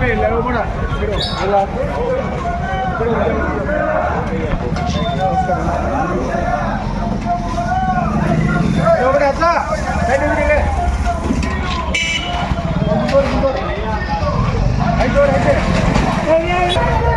पे लेवल बड़ा फिर बोला लेवल आता साइड में ले अंदर अंदर आई जोर है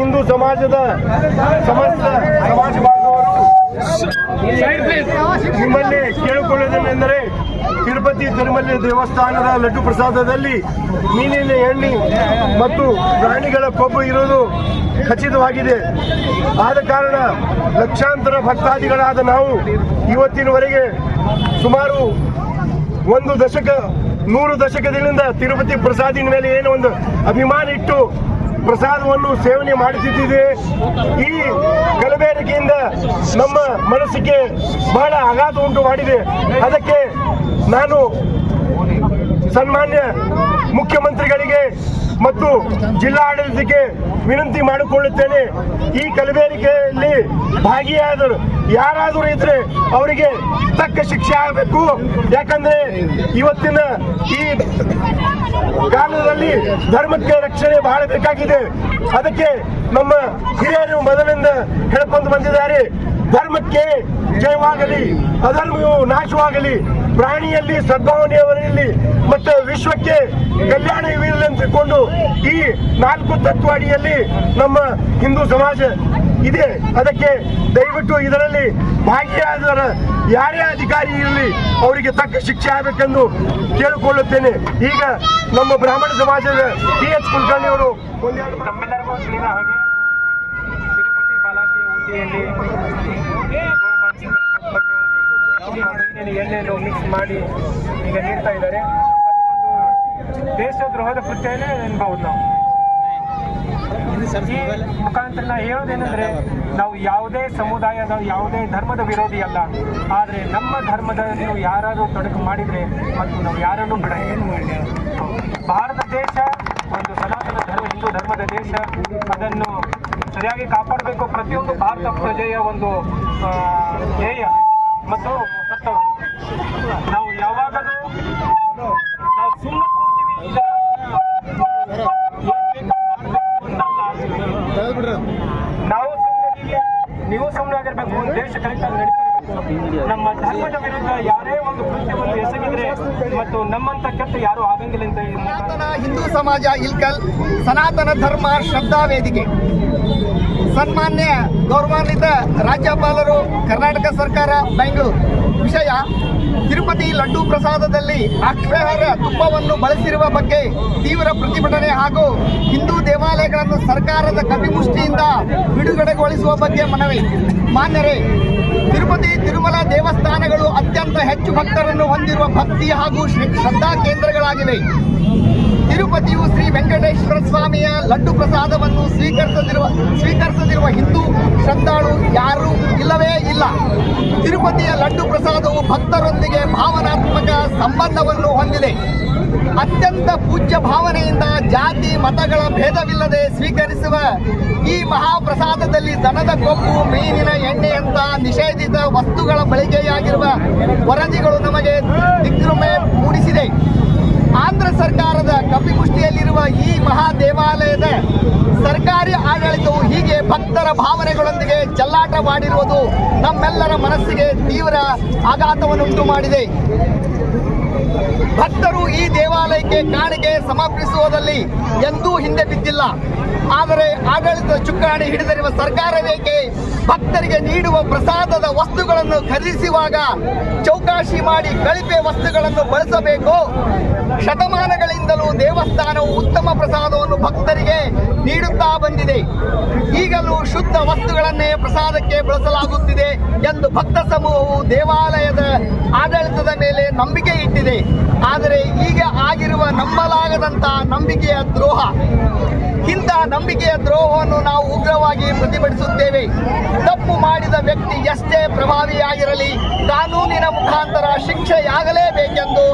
ಹಿಂದೂ ಸಮಾಜದ ಸಮಸ್ತ ಸಮಾಜ ಬಾಂಧವರು, ನಿಮ್ಮಲ್ಲಿ ಕೇಳಿಕೊಳ್ಳುವುದೇನೆಂದರೆ ತಿರುಪತಿ ತಿರುಮಲೆ ದೇವಸ್ಥಾನದ ಲಡ್ಡು ಪ್ರಸಾದದಲ್ಲಿ ಮೀನಿನ ಎಣ್ಣೆ ಮತ್ತು ಪ್ರಾಣಿಗಳ ಕೊಬ್ಬು ಇರುವುದು ಖಚಿತವಾಗಿದೆ. ಆದ ಕಾರಣ ಲಕ್ಷಾಂತರ ಭಕ್ತಾದಿಗಳಾದ ನಾವು ಇವತ್ತಿನವರೆಗೆ ಸುಮಾರು ಒಂದು ದಶಕ, ನೂರು ದಶಕದಿಂದ ತಿರುಪತಿ ಪ್ರಸಾದಿನ ಮೇಲೆ ಏನೋ ಒಂದು ಅಭಿಮಾನ ಇಟ್ಟು ಪ್ರಸಾದವನ್ನು ಸೇವನೆ ಮಾಡಿಸುತ್ತಿದೆ. ಈ ಕಲಬೇರಿಕೆಯಿಂದ ನಮ್ಮ ಮನಸ್ಸಿಗೆ ಬಹಳ ಆಘಾತ ಉಂಟು ಮಾಡಿದೆ. ಅದಕ್ಕೆ ನಾನು ಸನ್ಮಾನ್ಯ ಮುಖ್ಯಮಂತ್ರಿಗಳಿಗೆ ಮತ್ತು ಜಿಲ್ಲಾಡಳಿತಕ್ಕೆ ವಿನಂತಿ ಮಾಡಿಕೊಳ್ಳುತ್ತೇನೆ. ಈ ಕಲಬೇರಿಕೆಯಲ್ಲಿ ಭಾಗಿಯಾದರು ಯಾರಾದರೂ ಇದ್ರೆ ಅವರಿಗೆ ತಕ್ಕ ಶಿಕ್ಷೆ ಆಗಬೇಕು. ಯಾಕಂದ್ರೆ ಇವತ್ತಿನ ಈ ಕಾಲದಲ್ಲಿ ಧರ್ಮಕ್ಕೆ ರಕ್ಷಣೆ ಬಹಳ ಬೇಕಾಗಿದೆ. ಅದಕ್ಕೆ ನಮ್ಮ ಹಿರಿಯರು ಮೊದಲಿಂದ ಹೇಳ್ಕೊಂಡು ಬಂದಿದ್ದಾರೆ. ಧರ್ಮಕ್ಕೆ ಜಯವಾಗಲಿ, ಅಧರ್ಮವು ನಾಶವಾಗಲಿ, ಪ್ರಾಣಿಯಲ್ಲಿ ಸದ್ಭಾವನೆಯವರಲ್ಲಿ ಮತ್ತು ವಿಶ್ವಕ್ಕೆ ಕಲ್ಯಾಣವಿರಲಿ ಅಂತ ತಿಳ್ಕೊಂಡು ಈ ನಾಲ್ಕು ತತ್ವ ಅಡಿಯಲ್ಲಿ ನಮ್ಮ ಹಿಂದೂ ಸಮಾಜ ಇದೆ. ಅದಕ್ಕೆ ದಯವಿಟ್ಟು ಇದರಲ್ಲಿ ಭಾಗಿಯಾದವರ ಯಾರೇ ಅಧಿಕಾರಿ ಇರಲಿ, ಅವರಿಗೆ ತಕ್ಕ ಶಿಕ್ಷೆ ಆಗಬೇಕೆಂದು ಕೇಳಿಕೊಳ್ಳುತ್ತೇನೆ. ಈಗ ನಮ್ಮ ಬ್ರಾಹ್ಮಣ ಸಮಾಜದ ಟಿ ಎಚ್ ಕುಲಕರ್ಣಿ ಅವರು ಎಣ್ಣೆಯನ್ನು ಮಿಕ್ಸ್ ಮಾಡಿ ಈಗ ನೀಡ್ತಾ ಇದ್ದಾರೆ ದೇಶದ್ರೋಹದ ಕೃತ್ಯನೇ ಎನ್ಬಹುದು ನಾವು. ಈ ಮುಖಾಂತರ ನಾ ಹೇಳೋದೇನೆಂದ್ರೆ ನಾವು ಯಾವುದೇ ಸಮುದಾಯದ ಯಾವುದೇ ಧರ್ಮದ ವಿರೋಧಿ ಅಲ್ಲ. ಆದರೆ ನಮ್ಮ ಧರ್ಮದಲ್ಲಿ ಯಾರಾದರೂ ತೊಡಕು ಮಾಡಿದರೆ ಮತ್ತು ನಾವು ಯಾರನ್ನು ಬಿಡ ಭಾರತ ದೇಶ ಒಂದು ಸನಾತನ ಧರ್ಮ ಹಿಂದೂ ಧರ್ಮದ ದೇಶ ಅದನ್ನು ಸರಿಯಾಗಿ ಕಾಪಾಡಬೇಕು. ಪ್ರತಿಯೊಂದು ಭಾರತ ಪ್ರಜೆಯ ಒಂದು ಧ್ಯೇಯ ಮತ್ತು ಕರ್ತವ್ಯ ನಾವು ಮತ್ತು ನಮ್ಮಂತ ಕೆಟ್ಟ ಯಾರು ಆಗಂಗಿಲ್ಲ ಅಂತ ಸನಾತನ ಹಿಂದೂ ಸಮಾಜ ಇಲ್ಕಲ್ ಸನಾತನ ಧರ್ಮ ಶ್ರದ್ಧಾ ವೇದಿಕೆ. ಸನ್ಮಾನ್ಯ ಗೌರವಾನ್ವಿತ ರಾಜ್ಯಪಾಲರು, ಕರ್ನಾಟಕ ಸರ್ಕಾರ, ಬೆಂಗಳೂರು. ವಿಷಯ. ತಿರುಪತಿ ಲಡ್ಡು ಪ್ರಸಾದದಲ್ಲಿ ಅಕ್ಷರ ತುಪ್ಪವನ್ನು ಬಳಸಿರುವ ಬಗ್ಗೆ ತೀವ್ರ ಪ್ರತಿಭಟನೆ ಹಾಗೂ ಹಿಂದೂ ದೇವಾಲಯಗಳನ್ನು ಸರ್ಕಾರದ ಕಪಿಮುಷ್ಟಿಯಿಂದ ಬಿಡುಗಡೆಗೊಳಿಸುವ ಬಗ್ಗೆ ಮನವಿ. ಮಾನ್ಯರೇ, ತಿರುಪತಿ ತಿರುಮಲ ದೇವಸ್ಥಾನಗಳು ಅತ್ಯಂತ ಹೆಚ್ಚು ಭಕ್ತರನ್ನು ಹೊಂದಿರುವ ಭಕ್ತಿ ಹಾಗೂ ಶ್ರ- ಶ್ರದ್ಧಾ ಕೇಂದ್ರಗಳಾಗಿವೆ. ತಿರುಪತಿಯು ಶ್ರೀ ವೆಂಕಟೇಶ್ವರ ಸ್ವಾಮಿಯ ಲಡ್ಡು ಪ್ರಸಾದವನ್ನು ಸ್ವೀಕರಿಸದಿರುವ ಸ್ವೀಕರಿಸದಿರುವ ಹಿಂದೂ ಶ್ರದ್ಧಾಳು ಯಾರೂ ಇಲ್ಲವೇ ಇಲ್ಲ. ತಿರುಪತಿಯ ಲಡ್ಡು ಪ್ರಸಾದವು ಭಕ್ತರೊಂದಿಗೆ ಭಾವನಾತ್ಮಕ ಸಂಬಂಧವನ್ನು ಹೊಂದಿದೆ. ಅತ್ಯಂತ ಪೂಜ್ಯ ಭಾವನೆಯಿಂದ ಜಾತಿ, ಮತಗಳ ಭೇದವಿಲ್ಲದೆ ಸ್ವೀಕರಿಸುವ ಈ ಮಹಾಪ್ರಸಾದದಲ್ಲಿ ದನದ ಕೊಬ್ಬು, ಮೀನಿನ ಎಣ್ಣೆಯಂತ ನಿಷೇಧಿತ ವಸ್ತುಗಳ ಬಳಕೆಯಾಗಿರುವ ವರದಿಗಳು ನಮಗೆ ದಿಗ್ಭ್ರಮೆ ಮೂಡಿಸಿದೆ. ಆಂಧ್ರ ಸರ್ಕಾರದ ಕಪಿಮುಷ್ಟಿಯಲ್ಲಿರುವ ಈ ಮಹಾ ದೇವಾಲಯದ ಸರ್ಕಾರಿ ಆಡಳಿತವು ಹೀಗೆ ಭಕ್ತರ ಚೆಲ್ಲಾಟವಾಡಿರುವುದು ನಮ್ಮೆಲ್ಲರ ಮನಸ್ಸಿಗೆ ತೀವ್ರ ಆಘಾತವನ್ನುಂಟು ಮಾಡಿದೆ ಭಕ್ತರು ಈ ದೇವಾಲಯಕ್ಕೆ ಕಾಣಿಕೆ ಸಮರ್ಪಿಸುವುದರಲ್ಲಿ ಎಂದೂ ಹಿಂದೆ ಬಿದ್ದಿಲ್ಲ. ಆದರೆ ಆಡಳಿತ ಚುಕ್ಕಾಣಿ ಹಿಡಿದಿರುವ ಸರ್ಕಾರವೇಕೆ ಭಕ್ತರಿಗೆ ನೀಡುವ ಪ್ರಸಾದದ ವಸ್ತುಗಳನ್ನು ಖರೀದಿಸುವಾಗ ಚೌಕಾಶಿ ಮಾಡಿ ಕಳಿಪೆ ವಸ್ತುಗಳನ್ನು ಬಳಸಬೇಕು? ಶತಮಾನಗಳಿಂದಲೂ ದೇವಸ್ಥಾನವು ಉತ್ತಮ ಪ್ರಸಾದವನ್ನು ಭಕ್ತರಿಗೆ ನೀಡುತ್ತಾ ಬಂದಿದೆ. ಈಗಲೂ ಶುದ್ಧ ವಸ್ತುಗಳನ್ನೇ ಪ್ರಸಾದಕ್ಕೆ ಬಳಸಲಾಗುತ್ತಿದೆ ಎಂದು ಭಕ್ತ ಸಮೂಹವು ದೇವಾಲಯದ ಆಡಳಿತದ ಮೇಲೆ ನಂಬಿಕೆ ಇಟ್ಟಿದೆ. ಆದರೆ ಈಗ ಆಗಿರುವ ನಂಬಲಾಗದಂತಹ ನಂಬಿಕೆಯ ದ್ರೋಹ ಇಂಥ ನಂಬಿಕೆಯ ದ್ರೋಹವನ್ನು ನಾವು ಉಗ್ರವಾಗಿ ಪ್ರತಿಭಟಿಸುತ್ತೇವೆ. ತಪ್ಪು ಮಾಡಿದ ವ್ಯಕ್ತಿ ಎಷ್ಟೇ ಪ್ರಭಾವಿಯಾಗಿರಲಿ, ಕಾನೂನಿನ ಮುಖಾಂತರ ಶಿಕ್ಷೆಯಾಗಲೇಬೇಕೆಂದು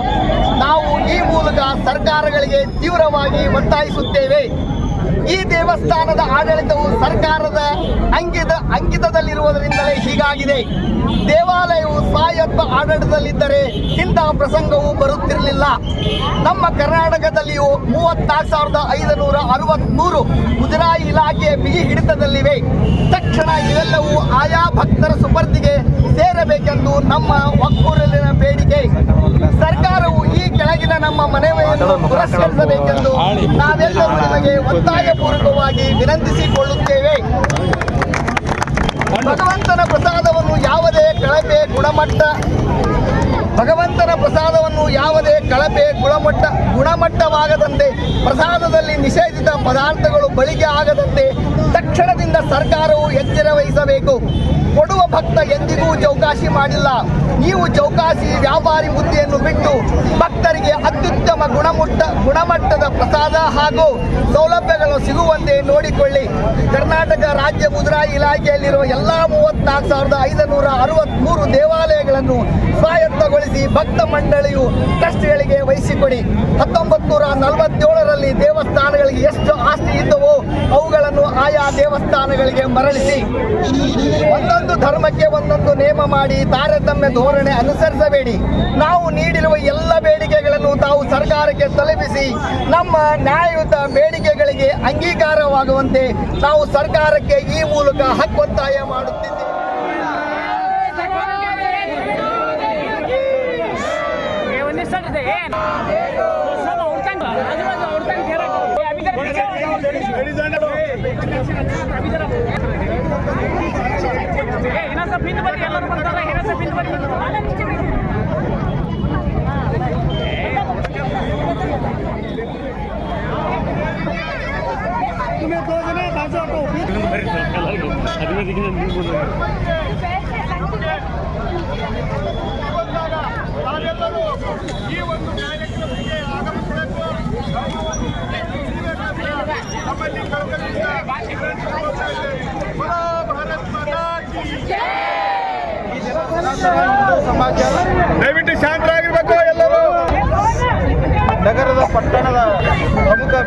ನಾವು ಈ ಮೂಲಕ ಸರ್ಕಾರಗಳಿಗೆ ತೀವ್ರವಾಗಿ ಒತ್ತಾಯಿಸುತ್ತೇವೆ. ಈ ದೇವಸ್ಥಾನದ ಆಡಳಿತವು ಸರ್ಕಾರದ ಅಂಕಿತ ಅಂಕಿತದಲ್ಲಿರುವುದರಿಂದಲೇ ಹೀಗಾಗಿದೆ. ದೇವಾಲಯವು ಸ್ವಾಯತ್ತ ಆಡಳಿತದಲ್ಲಿದ್ದರೆ ಇಂತಹ ಪ್ರಸಂಗವು ಬರುತ್ತಿರಲಿಲ್ಲ. ನಮ್ಮ ಕರ್ನಾಟಕದಲ್ಲಿಯೂ ಮೂವತ್ತಾರು ಸಾವಿರದ ಐದುನೂರ ಅರವತ್ಮೂರು ಮುಜರಾಯಿ ಇಲಾಖೆಯ ಬಿಗಿ ಹಿಡಿತದಲ್ಲಿವೆ ತಕ್ಷಣ ಇವೆಲ್ಲವೂ ಆಯಾ ಭಕ್ತರ ಸುಪರ್ದಿಗೆ ಸೇರಬೇಕೆಂದು ನಮ್ಮ ಒಕ್ಕೂರಲ್ಲಿನ ಬೇಡಿಕೆ. ಕೆಳಗಿನ ನಮ್ಮ ಮನವಿಯನ್ನು ಪುರಸ್ಕರಿಸಬೇಕೆಂದು ನಾವೆಲ್ಲರೂ ನಿಮಗೆ ಒತ್ತಾಯಪೂರ್ವಕವಾಗಿ ವಿನಂತಿಸಿಕೊಳ್ಳುತ್ತೇವೆ. ಭಗವಂತನ ಪ್ರಸಾದವನ್ನು ಯಾವುದೇ ಕಳಪೆ ಗುಣಮಟ್ಟ ಭಗವಂತನ ಪ್ರಸಾದವನ್ನು ಯಾವುದೇ ಕಳಪೆ ಗುಣಮಟ್ಟ ಗುಣಮಟ್ಟವಾಗದಂತೆ ಪ್ರಸಾದದಲ್ಲಿ ನಿಷೇಧಿತ ಪದಾರ್ಥಗಳು ಬಳಿಕೆ ಆಗದಂತೆ ತಕ್ಷಣದಿಂದ ಸರ್ಕಾರವು ಎಚ್ಚರ ವಹಿಸಬೇಕು. ಕೊಡುವ ಭಕ್ತ ಎಂದಿಗೂ ಚೌಕಾಸಿ ಮಾಡಿಲ್ಲ. ನೀವು ಚೌಕಾಸಿ ವ್ಯಾಪಾರಿ ಬುದ್ಧಿಯನ್ನು ಬಿಟ್ಟು ಭಕ್ತರಿಗೆ ಅತ್ಯುತ್ತಮ ಗುಣಮಟ್ಟ ಗುಣಮಟ್ಟದ ಪ್ರಸಾದ ಹಾಗೂ ಸೌಲಭ್ಯಗಳು ಸಿಗುವಂತೆ ನೋಡಿಕೊಳ್ಳಿ. ಕರ್ನಾಟಕ ರಾಜ್ಯ ಮುದ್ರಾಯಿ ಇಲಾಖೆಯಲ್ಲಿರುವ ಎಲ್ಲ ಮೂವತ್ನಾಲ್ಕು ಸಾವಿರದ ಐದುನೂರ ಅರವತ್ಮೂರು ದೇವಾಲಯಗಳನ್ನು ಸ್ವಾಯತ್ತಗೊಳಿಸಿ ಭಕ್ತ ಮಂಡಳಿಯು ಟ್ರಸ್ಟ್ಗಳಿಗೆ ವಹಿಸಿಕೊಡಿ. ಹತ್ತೊಂಬತ್ತು ನೂರ ನಲವತ್ತೇಳರಲ್ಲಿ ದೇವಸ್ಥಾನಗಳಿಗೆ ಎಷ್ಟು ಆಸ್ತಿ ಇದ್ದವೋ ಅವುಗಳನ್ನು ಆಯಾ ದೇವಸ್ಥಾನಗಳಿಗೆ ಮರಳಿಸಿ. ಒಂದೊಂದು ಧರ್ಮಕ್ಕೆ ಒಂದೊಂದು ನೇಮ ಮಾಡಿ ತಾರತಮ್ಯ ಧೋರಣೆ ಅನುಸರಿಸಬೇಡಿ. ನಾವು ನೀಡಿರುವ ಎಲ್ಲ ಬೇಡಿಕೆಗಳನ್ನು ತಾವು ಸರ್ಕಾರಕ್ಕೆ ತಲುಪಿಸಿ, ನಮ್ಮ ನ್ಯಾಯಯುತ ಬೇಡಿಕೆಗಳಿಗೆ ಅಂಗೀಕಾರವಾಗುವಂತೆ ನಾವು ಸರ್ಕಾರಕ್ಕೆ ಈ ಮೂಲಕ ಹಕ್ಕೊತ್ತಾಯ ಮಾಡುತ್ತಿದ್ದೇವೆ. हिँड्छ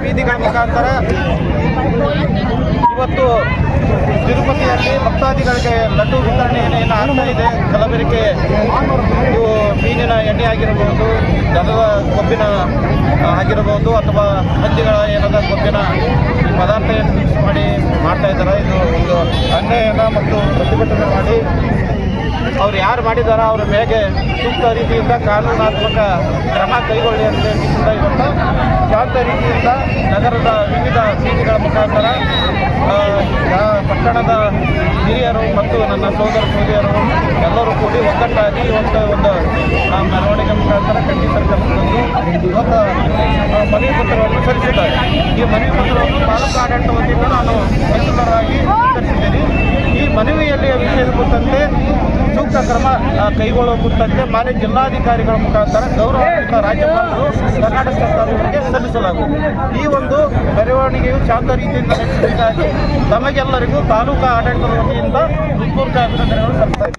ಬೀದಿಗಳ ಮುಖಾಂತರ ಇವತ್ತು ತಿರುಪತಿಯಲ್ಲಿ ಭಕ್ತಾದಿಗಳಿಗೆ ಲಡ್ಡು ವಿತರಣೆ ಏನು ಆಗ್ತಾ ಇದೆ. ಕಲಬೆರಿಕೆ ಇವು ಮೀನಿನ ಎಣ್ಣೆ ಆಗಿರಬಹುದು ದನದ ಕೊಬ್ಬಿನ ಆಗಿರಬಹುದು ಅಥವಾ ಹಂದಿಗಳ ಏನಾದ ಕೊಬ್ಬಿನ ಪದಾರ್ಥ ಏನು ಮಿಕ್ಸ್ ಮಾಡಿ ಮಾಡ್ತಾ ಇದ್ದಾರೆ. ಇದು ಒಂದು ಅನ್ಯಾಯನ ಮತ್ತು ಪ್ರತಿಭಟನೆ ಮಾಡಿ ಅವ್ರು ಯಾರು ಮಾಡಿದಾರ ಅವ್ರ ಮೇಲೆ ಸೂಕ್ತ ರೀತಿಯಿಂದ ಕಾನೂನಾತ್ಮಕ ಕ್ರಮ ಕೈಗೊಳ್ಳಿ ಅಂತ ಹೇಳ್ತಾ ಇವತ್ತು ಶಾಂತ ರೀತಿಯಿಂದ ನಗರದ ವಿವಿಧ ಬೀದಿಗಳ ಮುಖಾಂತರ ಪಟ್ಟಣದ ಹಿರಿಯರು ಮತ್ತು ನನ್ನ ಸೋದರ ಸೋದರಿಯರು ಎಲ್ಲರೂ ಕೂಡಿ ಒಗ್ಗಟ್ಟಾಗಿ ಇವತ್ತು ಒಂದು ಮೆರವಣಿಗೆ ಮುಖಾಂತರ ಖಂಡಿತ ಇವತ್ತು ಮನವಿ ಪತ್ರವನ್ನು ಸಲ್ಲಿಸಿದ್ದಾರೆ. ಈ ಮನವಿ ಪತ್ರವನ್ನು ತಾಲೂಕು ಆಡಳಿತ ವತಿಯಿಂದ ನಾನು ಮನವಿಯಲ್ಲಿ ವಿಷಯದ ಕುರಿತಂತೆ ಸೂಕ್ತ ಕ್ರಮ ಕೈಗೊಳ್ಳುವ ಕುರಿತಂತೆ ಮಾನ್ಯ ಜಿಲ್ಲಾಧಿಕಾರಿಗಳ ಮುಖಾಂತರ ಗೌರವಾನ್ವಿತ ರಾಜ್ಯಪಾಲರು ಕರ್ನಾಟಕ ಸರ್ಕಾರಕ್ಕೆ ಸಲ್ಲಿಸಲಾಗುವುದು ಈ ಒಂದು ಮೆರವಣಿಗೆಯು ಶಾಂತ ರೀತಿಯಿಂದ ನಡೆಸಿದ್ದಾಗಿ ತಮಗೆಲ್ಲರಿಗೂ ತಾಲೂಕಾ ಆಡಳಿತದ ವತಿಯಿಂದ ಹೃತ್ಪೂರ್ವಕ ಅಭಿನಂದನೆಗಳು ಸಲ್ಲಿಸ್ತಾ ಇದ್ದೇನೆ.